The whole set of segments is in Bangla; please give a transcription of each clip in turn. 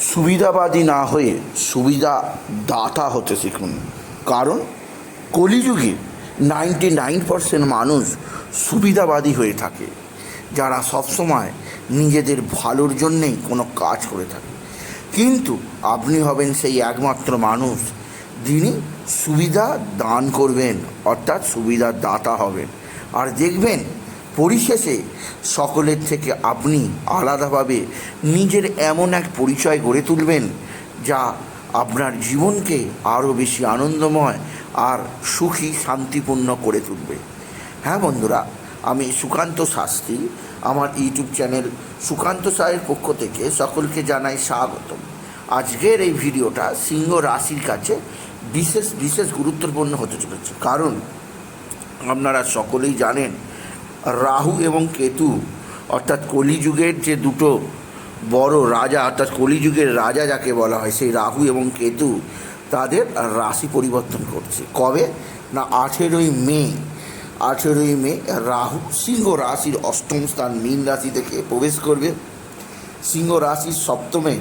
সুবিধাবাদী না হয়ে সুবিধা দাতা হতে শিখুন। কারণ কলিযুগে নাইনটি নাইন পার্সেন্ট মানুষ সুবিধাবাদী হয়ে থাকে। যারা সবসময় নিজেদের ভালোর জন্যেই কোনো কাজ করে থাকে। কিন্তু আপনি হবেন সেই একমাত্র মানুষ, যিনি সুবিধা দান করবেন, অর্থাৎ সুবিধা দাতা হবেন। আর দেখবেন পরিশেষে সকলের থেকে আপনি আলাদাভাবে নিজের এমন এক পরিচয় গড়ে তুলবেন, যা আপনার জীবনকে আরও বেশি আনন্দময় আর সুখী, শান্তিপূর্ণ করে তুলবে। হ্যাঁ বন্ধুরা, আমি সুকান্ত শাস্ত্রী। আমার ইউটিউব চ্যানেল সুকান্ত সাহের পক্ষ থেকে সকলকে জানাই স্বাগতম। আজকের এই ভিডিওটা সিংহ রাশির কাছে বিশেষ বিশেষ গুরুত্বপূর্ণ হতে চলেছে। কারণ আপনারা সকলেই জানেন রাহু এবং কেতু, অর্থাৎ কলিযুগের যে দুটো বড় রাজা, অর্থাৎ কলিযুগের রাজা যাকে বলা হয়, সেই রাহু এবং কেতু তাদের রাশি পরিবর্তন করছে। কবে? না, আঠেরোই মে। আঠেরোই মে রাহু সিংহ রাশির অষ্টম স্থান, মীন রাশি থেকে প্রবেশ করবে। সিংহ রাশির সপ্তমে,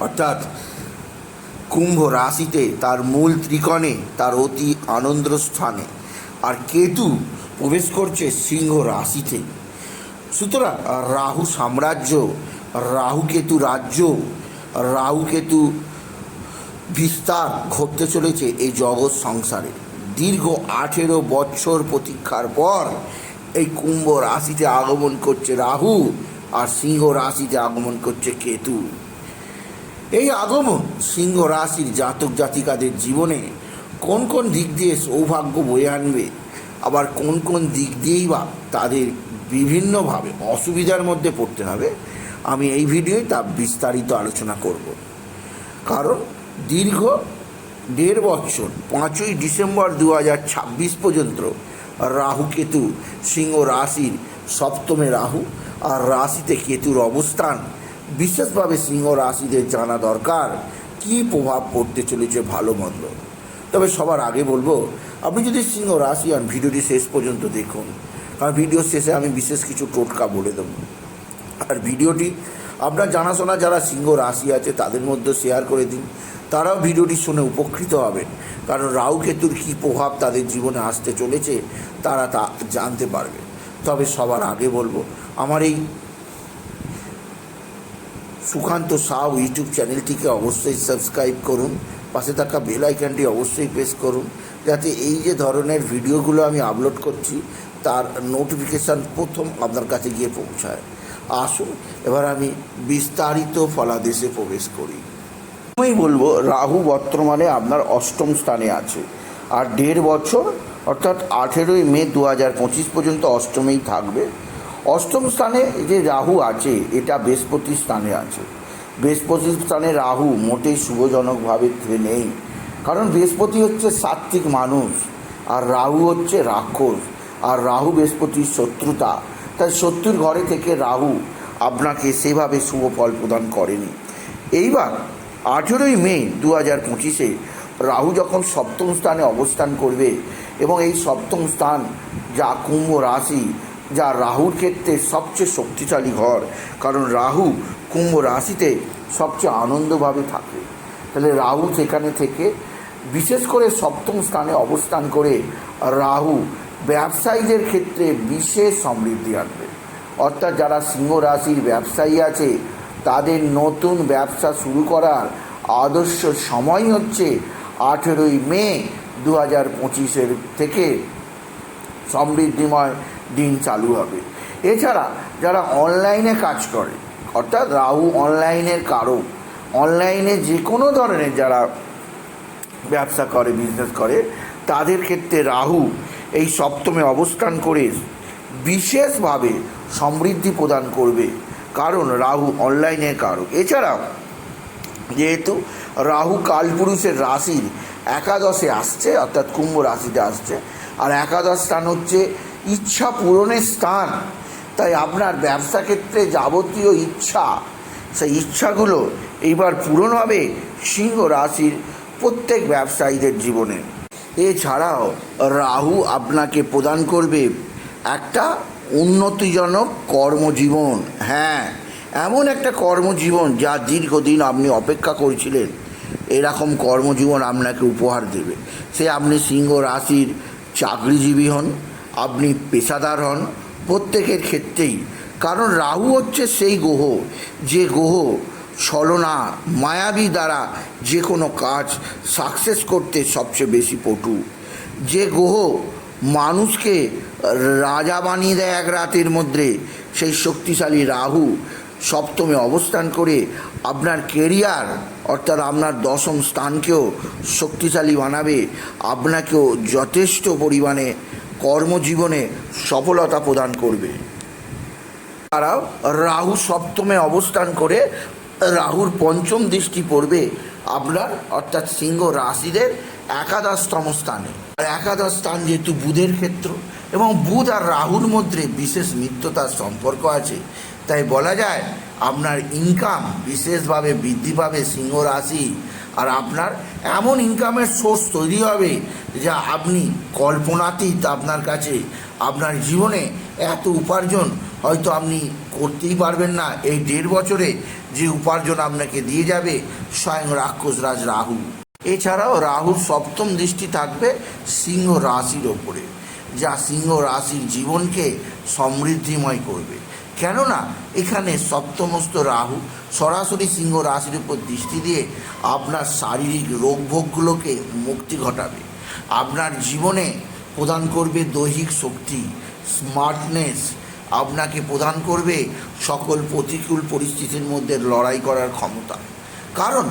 অর্থাৎ কুম্ভ রাশিতে তার মূল ত্রিকোণে, তার অতি আনন্দ স্থানে। আর কেতু প্রবেশ করছে সিংহ রাশিতে। সুতরাং, রাহু সাম্রাজ্য, রাহু কেতু রাজ্য, রাহু কেতু বিস্তার ঘটতে চলেছে এই জগৎ সংসারে। দীর্ঘ আঠেরো বছর প্রতীক্ষার পর এই কুম্ভ রাশিতে আগমন করছে রাহু আর সিংহ রাশিতে আগমন করছে কেতু। এই আগমন সিংহ রাশির জাতক জাতিকাদের জীবনে কোন কোন দিক দিয়ে সৌভাগ্য বয়ে আনবে আবার কোন কোন দিক দিয়েই বা তাদের বিভিন্নভাবে অসুবিধার মধ্যে পড়তে হবে, আমি এই ভিডিওয় তা বিস্তারিত আলোচনা করব। কারণ দীর্ঘ দেড় বছর, পাঁচই ডিসেম্বর দু হাজার ছাব্বিশ পর্যন্ত রাহু কেতু সিংহ রাশির সপ্তমে রাহু আর রাশিতে কেতুর অবস্থান, বিশেষভাবে সিংহ রাশিদের জানা দরকার, কী প্রভাব পড়তে চলেছে ভালো মন্দ। তবে সবার আগে বলব, আপনি যদি সিংহ রাশি হন ভিডিওটি শেষ পর্যন্ত দেখুন, কারণ ভিডিও শেষে আমি বিশেষ কিছু টোটকা বলে দেবো। আর ভিডিওটি, আপনার জানাশোনা যারা সিংহ রাশি আছে, তাদের মধ্যে শেয়ার করে দিন। তারাও ভিডিওটি শুনে উপকৃত হবেন। কারণ রাহু কেতুর কী প্রভাব তাদের জীবনে আসতে চলেছে, তারা তা জানতে পারবে। তবে সবার আগে বলব, আমার এই সুকান্ত সাউ ইউটিউব চ্যানেলটিকে অবশ্যই সাবস্ক্রাইব করুন। পাশে থাকা বেল আইকনটি অবশ্যই প্রেস করুন, যাতে এই যে ধরনের ভিডিওগুলো আমি আপলোড করছি, তার নোটিফিকেশান প্রথম আপনার কাছে গিয়ে পৌঁছায়। আসুন, এবার আমি বিস্তারিত ফলাদেশে প্রবেশ করি। আমি বলব, রাহু বর্তমানে আপনার অষ্টম স্থানে আছে। আর দেড় বছর, অর্থাৎ আঠেরোই মে দু হাজার পঁচিশ পর্যন্ত অষ্টমেই থাকবে। অষ্টম স্থানে যে রাহু আছে, এটা বৃহস্পতির স্থানে আছে। বৃহস্পতির স্থানে রাহু মোটেই শুভজনকভাবে নেই। কারণ বৃহস্পতি হচ্ছে সাত্ত্বিক মানুষ, আর রাহু হচ্ছে রাক্ষস, আর রাহু বৃহস্পতির শত্রুতা। তাই শত্রুর ঘরে থেকে রাহু আপনাকে সেভাবে শুভ ফল প্রদান করেনি। এইবার আঠেরোই মে দু হাজার পঁচিশে রাহু যখন সপ্তম স্থানে অবস্থান করবে এবং এই সপ্তম স্থান যা কুম্ভ রাশি যা রাহুর ক্ষেত্রে সবচেয়ে শক্তিশালী ঘর। কারণ রাহু কুম্ভ রাশিতে সবচেয়ে আনন্দভাবে থাকে। তাহলে রাহু সেখানে থেকে বিশেষ করে সপ্তম স্থানে অবস্থান করে রাহু ব্যবসায়ীদের ক্ষেত্রে বিশেষ সমৃদ্ধি আনবে। অর্থাৎ যারা সিংহ রাশির ব্যবসায়ী আছে, তাদের নতুন ব্যবসা শুরু করার আদর্শ সময় হচ্ছে আঠেরোই মে দু হাজার পঁচিশের থেকে। সমৃদ্ধিময় দিন চালু হবে। এছাড়া যারা অনলাইনে কাজ করে, অর্থাৎ রাহু অনলাইনের কারক অনলাইনে যে কোনো ধরনের যারা ব্যবসা করে বিজনেস করে, তাদের ক্ষেত্রে রাহু এই সপ্তমে অবস্থান করে বিশেষভাবে সমৃদ্ধি প্রদান করবে, কারণ রাহু অনলাইনের কারক। এছাড়াও যেহেতু রাহু কালপুরুষের রাশির একাদশে আসছে, অর্থাৎ কুম্ভ রাশিতে আসছে, আর একাদশ স্থান হচ্ছে ইচ্ছা পূরণের স্থান। তাই আপনার ব্যবসা ক্ষেত্রে যাবতীয় ইচ্ছা, সেই ইচ্ছাগুলো এইবার পূরণ হবে সিংহ রাশির প্রত্যেক ব্যবসায়ীদের জীবনে। এছাড়াও রাহু আপনাকে প্রদান করবে একটা উন্নতিজনক কর্মজীবন। হ্যাঁ এমন একটা কর্মজীবন যা দীর্ঘদিন আপনি অপেক্ষা করছিলেন। এরকম কর্মজীবন আপনাকে উপহার দেবে। সে আপনি সিংহ রাশির চাকরিজীবী হন। আপনি পেশাদার হন, প্রত্যেকের ক্ষেত্রেই। কারণ রাহু হচ্ছে সেই গ্রহ, যে গ্রহ ছলনা, মায়াবী দ্বারা যে কোনো কাজ সাকসেস করতে সবচেয়ে বেশি পটু। যে গ্রহ মানুষকে রাজা বানিয়ে দেয় এক রাতের মধ্যে, সেই শক্তিশালী রাহু সপ্তমে অবস্থান করে আপনার কেরিয়ার অর্থাৎ আপনার দশম স্থানকেও শক্তিশালী বানাবে, আপনাকেও যথেষ্ট পরিমাণে কর্মজীবনে সফলতা প্রদান করবে। তারা রাহু সপ্তমে অবস্থান করে রাহুর পঞ্চম দৃষ্টি পড়বে আপনার, অর্থাৎ সিংহ রাশিদের একাদশতম স্থানে। আর একাদশ স্থান যেহেতু বুধের ক্ষেত্র এবং বুধ আর রাহুর মধ্যে বিশেষ মিত্রতার সম্পর্ক আছে তাই বলা যায় আপনার ইনকাম বিশেষভাবে বৃদ্ধি পাবে সিংহ রাশি। আর আপনার এমন ইনকামের সোর্স তৈরি হবে যা আপনি কল্পনাতীত আপনার কাছে, আপনার জীবনে এত উপার্জন হয়তো আপনি করতেই পারবেন না। এই দেড় বছরে যে উপার্জন আপনাকে দিয়ে যাবে স্বয়ং রাক্ষসরাজ রাহু। এছাড়াও রাহুর সপ্তম দৃষ্টি থাকবে সিংহ রাশির ওপরে, যা সিংহ রাশির জীবনকে সমৃদ্ধিময় করবে। কেননা এখানে সপ্তমস্ত রাহু সরাসরি সিংহ রাশির উপর দৃষ্টি দিয়ে আপনার শারীরিক রোগভোগগুলোকে মুক্তি ঘটাবে। আপনার জীবনে প্রদান করবে দৈহিক শক্তি স্মার্টনেস আপনাকে প্রদান করবে সকল প্রতিকূল পরিস্থিতির মধ্যে লড়াই করার ক্ষমতা। কারণ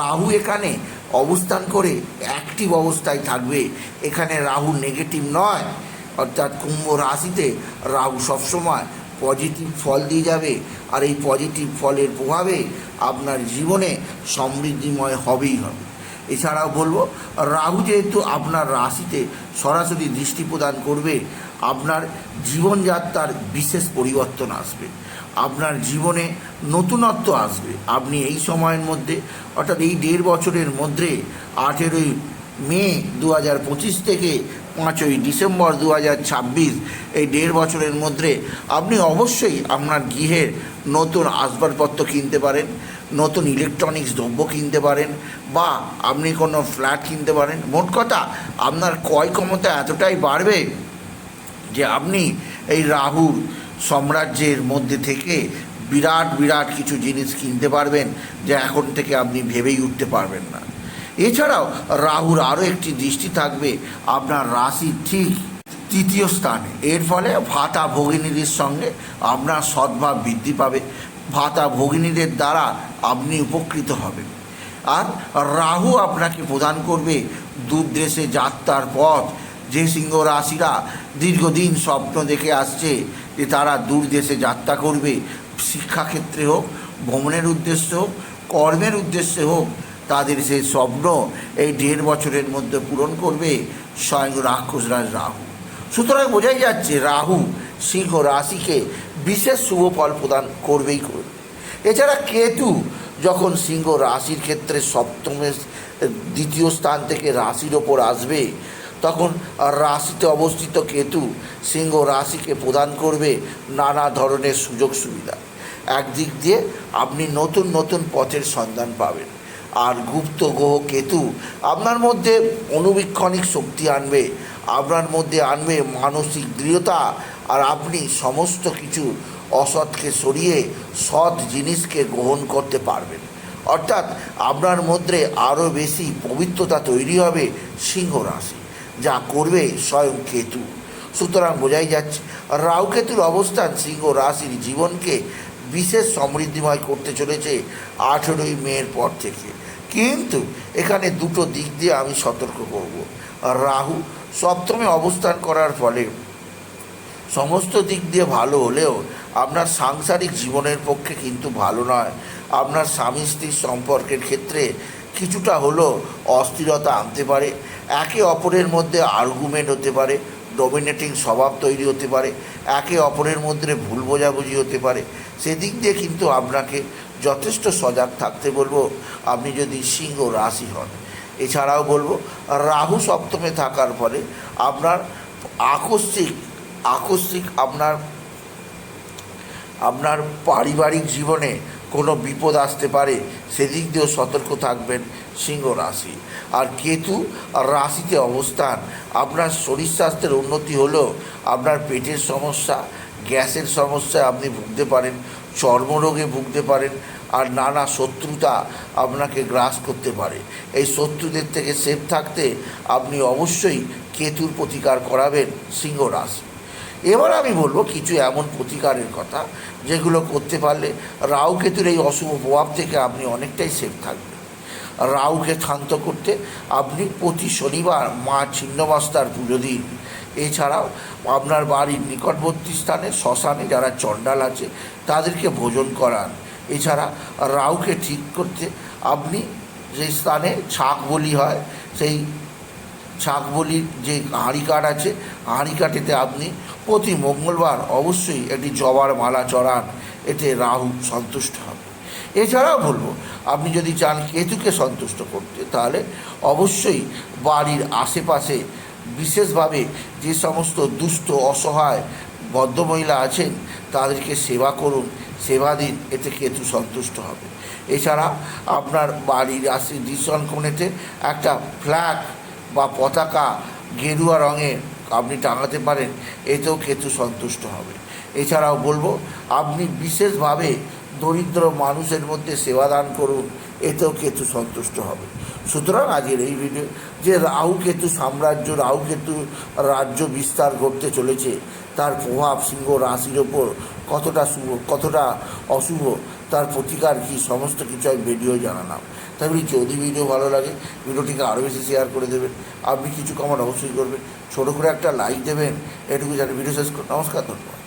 রাহু এখানে অবস্থান করে অ্যাক্টিভ অবস্থায় থাকবে। এখানে রাহু নেগেটিভ নয়, অর্থাৎ কুম্ভ রাশিতে রাহু সবসময় পজিটিভ ফল দিয়ে যাবে, আর এই পজিটিভ ফলের প্রভাবে আপনার জীবনে সমৃদ্ধিময় হবেই হবে। এছাড়াও বলব, রাহু যেহেতু আপনার রাশিতে সরাসরি দৃষ্টি প্রদান করবে, আপনার জীবনযাত্রার বিশেষ পরিবর্তন আসবে, আপনার জীবনে নতুনত্ব আসবে। আপনি এই সময়ের মধ্যে, অর্থাৎ এই দেড় বছরের মধ্যে, আঠেরোই মে দু হাজার পঁচিশ থেকে পাঁচই ডিসেম্বর দু হাজার ছাব্বিশ। এই দেড় বছরের মধ্যে আপনি অবশ্যই আপনার গৃহের নতুন আসবাবপত্র কিনতে পারেন, নতুন ইলেকট্রনিক্স দ্রব্য কিনতে পারেন, বা আপনি কোনো ফ্ল্যাট কিনতে পারেন। মোট কথা, আপনার ক্রয় ক্ষমতা এতটাই বাড়বে যে আপনি এই রাহুর সাম্রাজ্যের মধ্যে থেকে বিরাট বিরাট কিছু জিনিস কিনতে পারবেন, যে এখন থেকে আপনি ভেবেই উঠতে পারবেন না। এছাড়াও রাহুর আরও একটি দৃষ্টি থাকবে আপনার রাশি ঠিক তৃতীয় স্থানে। এর ফলে ভাতা ভগিনীদের সঙ্গে আপনার সদ্ভাব বৃদ্ধি পাবে। ভাতা ভগিনীদের দ্বারা আপনি উপকৃত হবেন। আর রাহু আপনাকে প্রদান করবে দূর দেশে যাত্রার পথ। যে সিংহ রাশিরা দীর্ঘদিন স্বপ্ন দেখে আসছে যে তারা দূর দেশে যাত্রা করবে, শিক্ষাক্ষেত্রে হোক, ভ্রমণের উদ্দেশ্যে হোক, কর্মের উদ্দেশ্যে হোক তাদের সেই স্বপ্ন এই দেড় বছরের মধ্যে পূরণ করবে স্বয়ং রাক্ষসরাজ রাহু। সুতরাং বোঝাই যাচ্ছে রাহু সিংহ রাশিকে বিশেষ শুভ ফল প্রদান করবেই করবে। এছাড়া কেতু যখন সিংহ রাশির ক্ষেত্রে সপ্তমের দ্বিতীয় স্থান থেকে রাশির ওপর আসবে, তখন রাশিতে অবস্থিত কেতু সিংহ রাশিকে প্রদান করবে নানা ধরনের সুযোগ সুবিধা একদিক দিয়ে আপনি নতুন নতুন পথের সন্ধান পাবেন। আর গুপ্ত গ্রহ কেতু আপনার মধ্যে অনুবীক্ষণিক শক্তি আনবে, আপনার মধ্যে আনবে মানসিক দৃঢ়তা আর আপনি সমস্ত কিছু অসৎকে সরিয়ে সৎ জিনিসকে গ্রহণ করতে পারবেন। অর্থাৎ আপনার মধ্যে আরও বেশি পবিত্রতা তৈরি হবে সিংহ রাশি, যা করবে স্বয়ং কেতু। সুতরাং বোঝাই যাচ্ছে, রাহু কেতুর অবস্থান সিংহ রাশির জীবনকে বিশেষ সমৃদ্ধিময় করতে চলেছে আঠেরোই মের পর থেকে। কিন্তু এখানে দুটো দিক দিয়ে আমি সতর্ক করব। রাহু সপ্তমে অবস্থান করার ফলে সমস্ত দিক দিয়ে ভালো হলেও আপনার সাংসারিক জীবনের পক্ষে কিন্তু ভালো নয়। আপনার স্বামী স্ত্রীর সম্পর্কের ক্ষেত্রে কিছুটা হলেও অস্থিরতা আনতে পারে। একে অপরের মধ্যে আর্গুমেন্ট হতে পারে ডমিনেটিং স্বভাব তৈরি হতে পারে, একে অপরের মধ্যে ভুল বোঝাবুঝি হতে পারে। সেদিক দিয়ে কিন্তু আপনাকে যথেষ্ট সজাগ থাকতে বলব, আপনি যদি সিংহ রাশি হন। এছাড়াও বলব, রাহু সপ্তমে থাকার ফলে আপনার আকস্মিক আকস্মিক আপনার আপনার পারিবারিক জীবনে কোনো বিপদ আসতে পারে, সেদিক দিয়েও সতর্ক থাকবেন সিংহ রাশি। আর কেতু রাশিতে অবস্থান, আপনার শরীর স্বাস্থ্যের উন্নতি হলেও আপনার পেটের সমস্যা গ্যাসের সমস্যায় আপনি ভুগতে পারেন, চর্মরোগে ভুগতে পারেন, আর নানা শত্রুতা আপনাকে গ্রাস করতে পারে। এই শত্রুদের থেকে সেফ থাকতে আপনি অবশ্যই কেতুর প্রতিকার করাবেন সিংহ রাশি। এবার আমি বলব কিছু এমন প্রতিকারের কথা, যেগুলো করতে পারলে রাহু কেতুর এই অশুভ প্রভাব থেকে আপনি অনেকটাই সেফ থাকবেন। রাহুকে শান্ত করতে আপনি প্রতি শনিবার মা ছিন্নমাস্তার পুজো দিন। এছাড়াও আপনার বাড়ির নিকটবর্তী স্থানে শ্মশানে যারা চণ্ডাল আছে, তাদেরকে ভোজন করান। এছাড়া রাউকে ঠিক করতে আপনি যে স্থানে ছাক বলি হয়, সেই ছাক বলির যে হাঁড়ি কাঠ আছে, হাঁড়ি কাঠেতে আপনি প্রতি মঙ্গলবার অবশ্যই একটি জবার মালা চড়ান, এতে রাহু সন্তুষ্ট হবে। এছাড়াও বলব, আপনি যদি চান কেতুকে সন্তুষ্ট করতে, তাহলে অবশ্যই বাড়ির আশেপাশে বিশেষভাবে যে সমস্ত দুস্থ অসহায় বদ্ধ মহিলা আছেন, তাদেরকে সেবা করুন, সেবা দিন, এতে কেতু সন্তুষ্ট হবে। এছাড়া আপনার বাড়ির আশে দৃশ্যন কোণেতে একটা ফ্ল্যাগ বা পতাকা গেরুয়া রঙের আপনি টাঙাতে পারেন, এতেও কেতু সন্তুষ্ট হবে। এছাড়াও বলব, আপনি বিশেষভাবে দরিদ্র মানুষের মধ্যে সেবা দান করুন, এতেও কেতু সন্তুষ্ট হবে। সুতরাং আজকের এই ভিডিও যে রাহু কেতু সাম্রাজ্য রাহু কেতু রাজ্য বিস্তার করতে চলেছে, তার প্রভাব সিংহ রাশির ওপর কতটা শুভ, কতটা অশুভ, তার প্রতিকার কী, সমস্ত কিছু আমি ভিডিও জানালাম। তাই বলি, যদি ভিডিও ভালো লাগে ভিডিওটিকে আরও বেশি শেয়ার করে দেবেন। আপনি কিছু কমেন্ট অবশ্যই করবেন। ছোটো করে একটা লাইক দেবেন। এটুকু জানি ভিডিও শেষ নমস্কার, ধন্যবাদ।